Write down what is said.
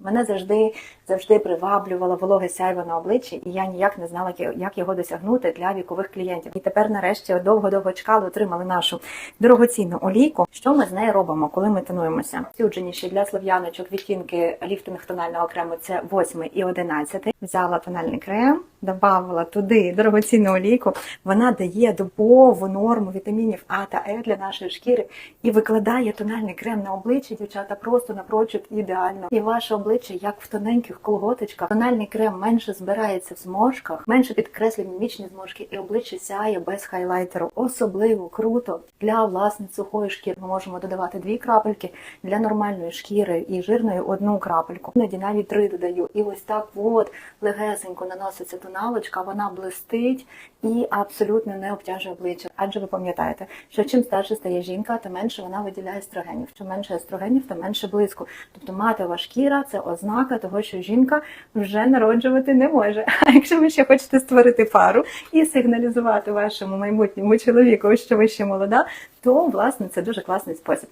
Мене завжди завжди приваблювало вологе сяйво на обличчі, і я ніяк не знала, як його досягнути для вікових клієнтів. І тепер, нарешті, довго-довго чекали, отримали нашу дорогоцінну олійку. Що ми з нею робимо, коли ми тонуємося? Сюдженіші для слов'яночок відтінки ліфтинг тонального крему це 8 і 11. Взяла тональний крем, додавала туди дорогоцінну олійку. Вона дає добову норму вітамінів А та Е для нашої шкіри і викладає тональний крем на обличчя, дівчата, просто напрочуд ідеально. І ваше обличчя, як в тоненьких колготочках, тональний крем менше збирається в зморшках, менше підкреслює мімічні зморшки, і обличчя сяє без хайлайтеру. Особливо круто для власне сухої шкіри. Ми можемо додавати дві крапельки для нормальної шкіри і жирної одну крапельку. Іноді навіть три додаю. І ось так от легесенько наноситься тоналочка, вона блистить і абсолютно не обтяжує обличчя. Адже ви пам'ятаєте, що чим старше стає жінка, тим менше вона виділяє естрогенів. Чим менше естрогенів, тим менше блиску. Тобто матова шкіра це ознака того, що жінка вже народжувати не може. А якщо ви ще хочете створити пару і сигналізувати вашому майбутньому чоловіку, що ви ще молода, то власне це дуже класний спосіб.